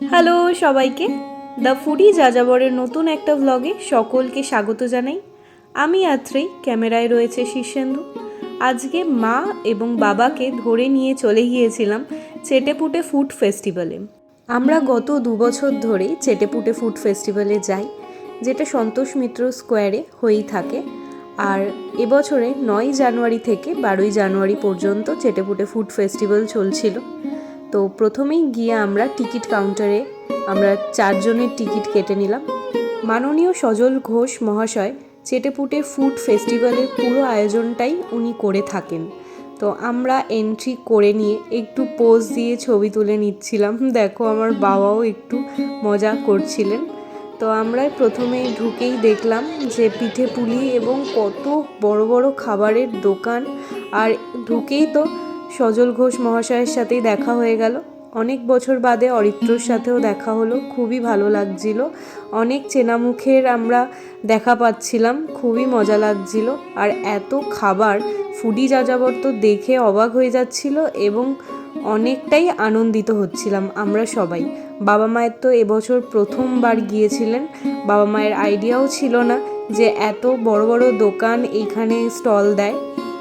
Hello সবাইকে। The foodie যাযাবরের নতুন একটা ভ্লগে সকলকে স্বাগত জানাই। আমি আত্রেই, ক্যামেরায় রয়েছে শীর্ষেন্দু। আজকে মা এবং বাবাকে ধরে নিয়ে চলে গিয়েছিলাম চেটেপুটে ফুড ফেস্টিভ্যালে। আমরা গত দু বছর ধরেই চেটেপুটে ফুড ফেস্টিভ্যালে যাই, যেটা সন্তোষ মিত্র স্কোয়ারে হয়েই থাকে। আর এবছরে নয় জানুয়ারি থেকে বারোই জানুয়ারি পর্যন্ত চেটেপুটে ফুড ফেস্টিভ্যাল চলছিল। তো প্রথমেই গিয়ে আমরা টিকিট কাউন্টারে আমরা চারজনের টিকিট কেটে নিলাম। মাননীয় সজল ঘোষ মহাশয় চেটেপুটে ফুড ফেস্টিভ্যালের পুরো আয়োজনটাই উনি করে থাকেন। তো আমরা এন্ট্রি করে নিয়ে একটু পোজ দিয়ে ছবি তুলে নিচ্ছিলাম। দেখো আমার বাবাও একটু মজা করছিলেন। তো আমরা প্রথমে ঢুকেই দেখলাম যে পিঠে পুলি এবং কত বড় বড় খাবারের দোকান। আর ঢুকেই তো সজল ঘোষ মহাশয়ের সাথেই দেখা হয়ে গেল। অনেক বছর বাদে অরিত্রর সাথেও দেখা হলো। খুবই ভালো লাগছিল। অনেক চেনা মুখের আমরা দেখা পাচ্ছিলাম। খুবই মজা লাগছিল। আর এত খাবার ফুডি যাযাবর তো দেখে অবাক হয়ে যাচ্ছিল এবং অনেকটাই আনন্দিত হচ্ছিলাম আমরা সবাই। বাবা মায়ের তো এবছর প্রথমবার গিয়েছিলেন। বাবা মায়ের আইডিয়াও ছিল না যে এত বড় বড় দোকান এইখানে স্টল দেয়।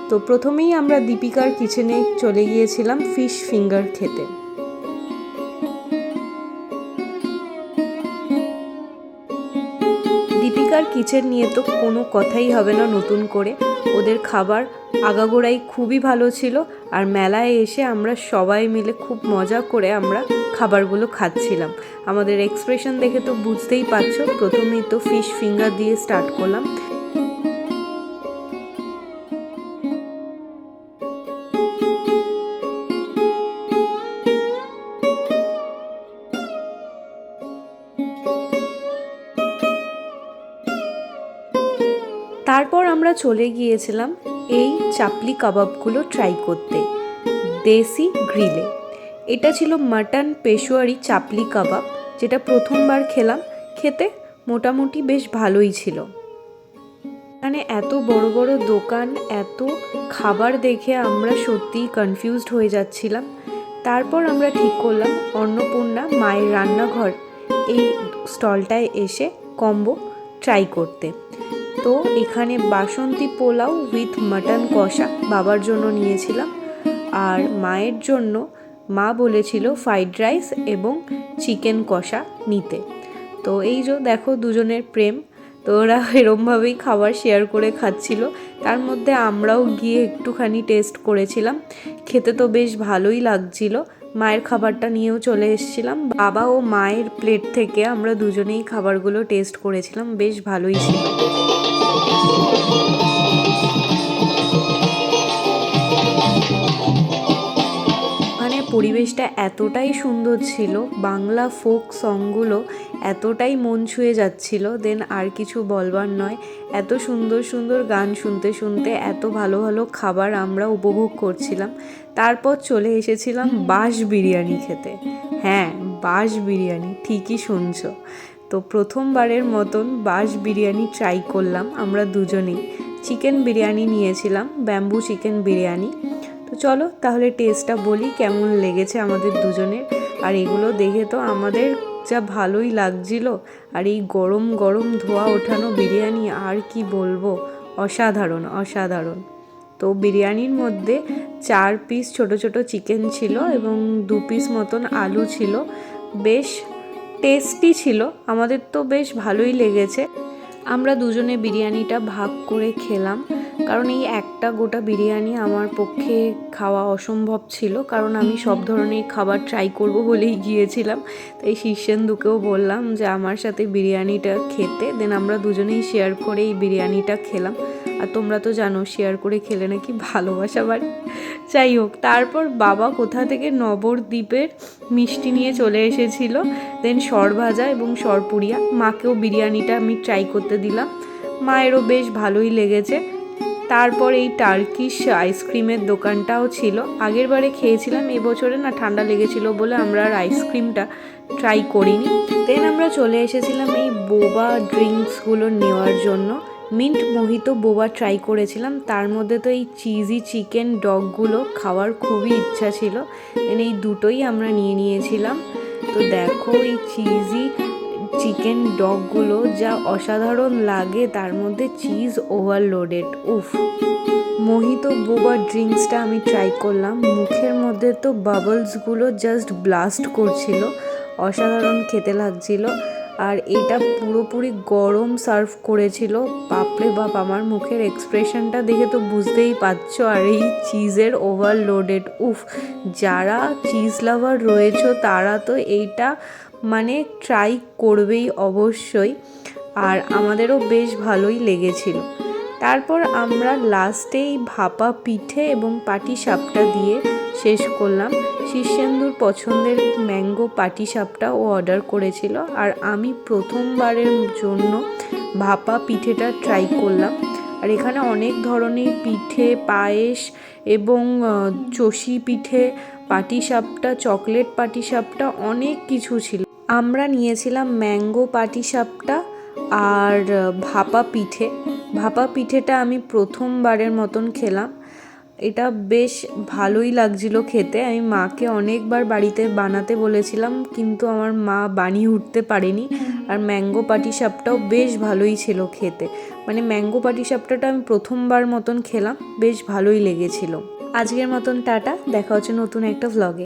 তো প্রথমেই আমরা দীপিকার কিচেনে চলে গিয়েছিলাম ফিশ ফিঙ্গার খেতে। দীপিকার কিচেন নিয়ে তো কোনো কথাই হবে না নতুন করে। ওদের খাবার আগাগোড়াই খুবই ভালো ছিল আর মেলায় এসে আমরা সবাই মিলে খুব মজা করে আমরা খাবারগুলো খাচ্ছিলাম। আমাদের এক্সপ্রেশন দেখে তো বুঝতেই পারছ, প্রথমেই তো ফিশ ফিঙ্গার দিয়ে স্টার্ট করলাম। তারপর আমরা চলে গিয়েছিলাম এই চাপলি কাবাবগুলো ট্রাই করতে, দেশি গ্রিলে এটা ছিল মাটন পেশোয়ারি চাপলি কাবাব, যেটা প্রথমবার খেলাম, খেতে মোটামুটি বেশ ভালোই ছিল। এখানে এত বড় বড় দোকান, এত খাবার দেখে আমরা সত্যিই কনফিউজড হয়ে যাচ্ছিলাম। তারপর আমরা ঠিক করলাম অন্নপূর্ণা মায়ের রান্নাঘর, এই স্টলটায় এসে কম্বো ট্রাই করতে। তো এখানে বাসন্তী পোলাও উইথ মাটন কষা বাবার জন্য নিয়েছিলাম। আর মায়ের জন্য মা বলেছিল ফ্রাইড রাইস এবং চিকেন কষা নিতে। তো এই যে দেখো দুজনের প্রেম, তো ওরা এরমভাবেই খাবার শেয়ার করে খাচ্ছিল। তার মধ্যে আমরাও গিয়ে একটুখানি টেস্ট করেছিলাম। খেতে তো বেশ ভালোই লাগছিল। মায়ের খাবারটা নিয়েও চলে এসেছিলাম। বাবা ও মায়ের প্লেট থেকে আমরা দুজনেই খাবারগুলো টেস্ট করেছিলাম। বেশ ভালোই ছিল। পরিবেশটা এতটাই সুন্দর ছিল, বাংলা ফোক সংগুলো এতটাই মন ছুঁয়ে যাচ্ছিল দেন আর কিছু বলবার নয়। এত সুন্দর সুন্দর গান শুনতে শুনতে এত ভালো ভালো খাবার আমরা উপভোগ করছিলাম। তারপর চলে এসেছিলাম বাঁশ বিরিয়ানি খেতে। হ্যাঁ বাঁশ বিরিয়ানি, ঠিকই শুনছো। তো প্রথমবারের মতন বাঁশ বিরিয়ানি ট্রাই করলাম আমরা দুজনেই। চিকেন বিরিয়ানি নিয়েছিলাম ব্যাম্বু চিকেন বিরিয়ানি। তো চলো তাহলে টেস্টটা বলি কেমন লেগেছে আমাদের দুজনের। আর এগুলো দেখে তো আমাদের যা ভালোই লাগছিল। আর এই গরম গরম ধোয়া ওঠানো বিরিয়ানি আর কি বলব? অসাধারণ অসাধারণ। তো বিরিয়ানির মধ্যে চার পিস ছোট ছোট চিকেন ছিল এবং দু পিস মতন আলু ছিল। বেশ টেস্টি ছিল, আমাদের তো বেশ ভালোই লেগেছে। আমরা দুজনে বিরিয়ানিটা ভাগ করে খেলাম। কারণ এই একটা গোটা বিরিয়ানি আমার পক্ষে খাওয়া অসম্ভব ছিল কারণ আমি সব ধরনের খাবার ট্রাই করব বলেই গিয়েছিলাম। তাই শীর্ষেন্দুকেও বললাম যে আমার সাথে বিরিয়ানিটা খেতে। দেন আমরা দুজনেই শেয়ার করে এই বিরিয়ানিটা খেলাম। আর তোমরা তো জানো শেয়ার করে খেলে নাকি ভালোবাসা বাড়ে যাই হোক তারপর বাবা কোথা থেকে নবরদ্বীপের মিষ্টি নিয়ে চলে এসেছিল দেন সরভাজা এবং সরপুরিয়া। মাকেও বিরিয়ানিটা আমি ট্রাই করতে দিলাম। মায়েরও বেশ ভালোই লেগেছে। তারপর এই টার্কিশ আইসক্রিমের দোকানটাও ছিল। আগের বারে খেয়েছিলাম এবছরে না ঠান্ডা লেগেছিল বলে আমরা আর আইসক্রিমটা ট্রাই করিনি। দেন আমরা চলে এসেছিলাম এই বোবা ড্রিঙ্কসগুলো নেওয়ার জন্য। মিন্ট মোহিত বোবা ট্রাই করেছিলাম, তার মধ্যে তো এই চিজি চিকেন ডগগুলো খাওয়ার খুবই ইচ্ছা ছিল। এই দুটোই আমরা নিয়ে নিয়েছিলাম। তো দেখো এই চিজি চিকেন ডগগুলো যা অসাধারণ লাগে, তার মধ্যে চিজ ওভারলোডেড। উফ। মোহিত বোবা ড্রিঙ্কসটা আমি ট্রাই করলাম। মুখের মধ্যে তো বাবলসগুলো জাস্ট ব্লাস্ট করছিল, অসাধারণ খেতে লাগছিল। আর এটা পুরোপুরি গরম সার্ভ করেছিল। বাপরে বাপ, আমার মুখের এক্সপ্রেশনটা দেখে তো বুঝতেই পারছ। আর এই চিজের ওভারলোডেড, উফ, যারা চিজ লাভার রয়েছে, তারা তো এইটা মানে ট্রাই করবেই অবশ্যই। আর আমাদেরও বেশ ভালোই লেগেছিল। তারপর আমরা লাস্টেই ভাপা পিঠে এবং পাটি সাপটা দিয়ে শেষ করলাম। শীর্ষেন্দুর পছন্দের ম্যাঙ্গো পাটি সাপটা ও অর্ডার করেছিল। আর আমি প্রথমবারের জন্য ভাপা পিঠেটা ট্রাই করলাম। আর এখানে অনেক ধরনের পিঠে, পায়েস এবং চষি পিঠে, পাটিসাপটা চকলেট পাটিসাপটা অনেক কিছু ছিল। আমরা নিয়েছিলাম ম্যাঙ্গো পাটিসাপটা আর ভাপা পিঠে। ভাপা পিঠেটা আমি প্রথমবারের মতন খেলাম। এটা বেশ ভালোই লাগছিল খেতে। আমি মাকে অনেকবার বাড়িতে বানাতে বলেছিলাম, কিন্তু আমার মা বানিয়ে উঠতে পারেনি। আর ম্যাঙ্গো পাটিসাপটাও বেশ ভালোই ছিল খেতে। মানে ম্যাঙ্গো পাটিসাপটাটা আমি প্রথমবার মতন খেলাম, বেশ ভালোই লেগেছিল। আজকের মতন টাটা, দেখা হচ্ছে নতুন একটা ভ্লগে